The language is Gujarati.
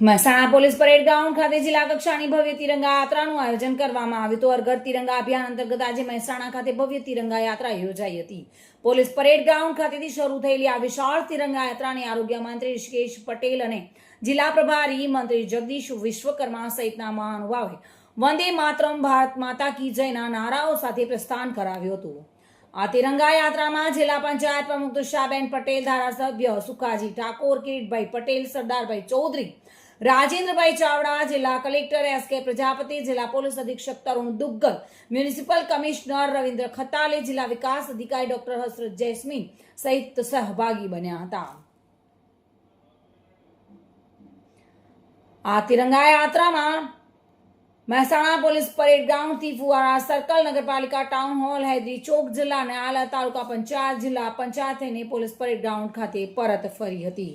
મહેસાણા પોલીસ પરેડ ગ્રાઉન્ડ ખાતે જિલ્લા કક્ષાની ભવ્ય તિરંગા યાત્રાનું આયોજન કરવામાં આવ્યું. હતું હરઘર તિરંગા અભિયાન અંતર્ગત આજે મહેસાણા ખાતે ભવ્ય તિરંગા યાત્રા યોજાઈ હતી. પોલીસ પરેડ ગ્રાઉન્ડ ખાતેથી શરૂ થયેલી આ વિશાળ તિરંગા યાત્રાને આરોગ્ય મંત્રી ઋષિકેશ પટેલ અને જિલ્લા પ્રભારી મંત્રી જગદીશ વિશ્વકર્મા સહિતના મહાનુભાવે વંદે માતરમ ભારત માતા કી જયના નારાઓ સાથે પ્રસ્થાન કરાવ્યું હતું. આ તિરંગા યાત્રામાં જિલ્લા પંચાયત પ્રમુખ તુષાબેન પટેલ ધારાસભ્ય સુખાજી ઠાકોર, કિરીટભાઈ પટેલ, સરદારભાઈ ચૌધરી રાજેન્દ્રભાઈ ચાવડા, જિલ્લા કલેક્ટર એસ કે પ્રજાપતિ, જિલ્લા પોલીસ અધિક્ષક તરુણ દુગ્ગલ, મ્યુનિસિપલ કમિશનર રવિન્દ્ર ખતાલે, જિલ્લા વિકાસ અધિકારી ડોક્ટર હસરત જૈસ્મીન સહિત સહભાગી બન્યા હતા. આ તિરંગા યાત્રામાં મહેસાણા પોલીસ પરેડ ગ્રાઉન્ડથી ફુવારા સર્કલ, નગરપાલિકા ટાઉન હોલ, હૈદરી ચોક જિલ્લા અને આલા તાલુકા પંચાયત, જિલ્લા પંચાયત પોલીસ પરેડ ગ્રાઉન્ડ ખાતે પરત ફરી હતી.